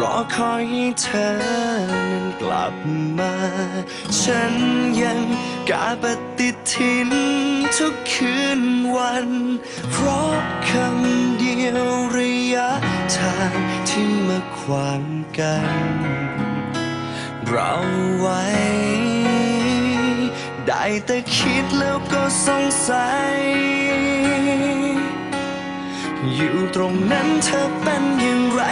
รอคอยให้เธอนั้นกลับมา ฉันยังกาปฏิทินทุกคืนวัน เพราะคำเดียวระยะทางที่มาขวางกัน เราไว้ ได้แต่คิดแล้วก็สงสัย อยู่ตรงนั้นเธอเป็นย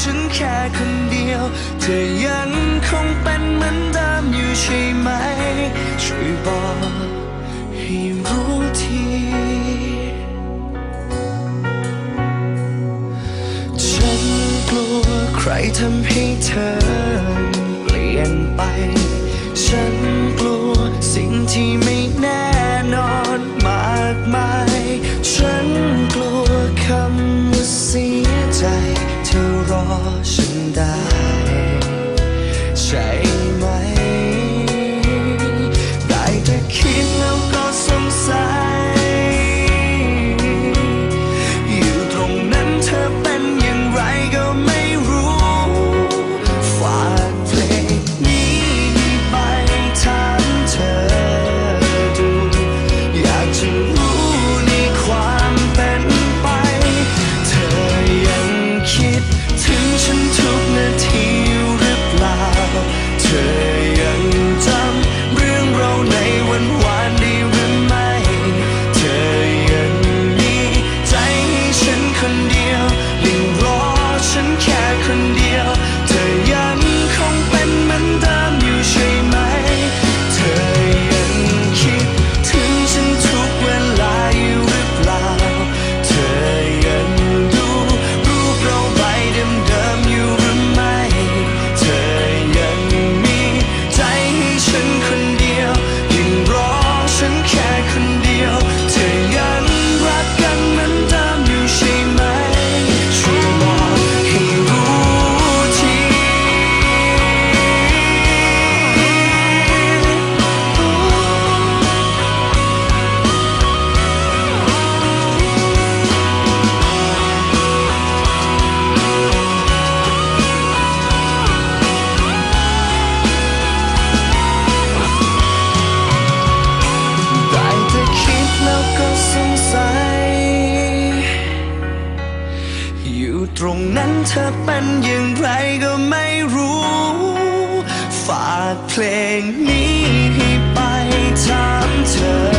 ฉันแค่คนเดียวเธอยังคงเป็นเหมือนเดิมอยู่ใช่ไหม ช่วยบอกให้รู้ทีฉันกลัวใครทำให้เธอเปลี่ยนไป ฉันกลัวสิ่งที่ไม่ ตรงนั้นเธอเป็นอย่างไรก็ไม่รู้ ฝากเพลงนี้ให้ไปถามเธอ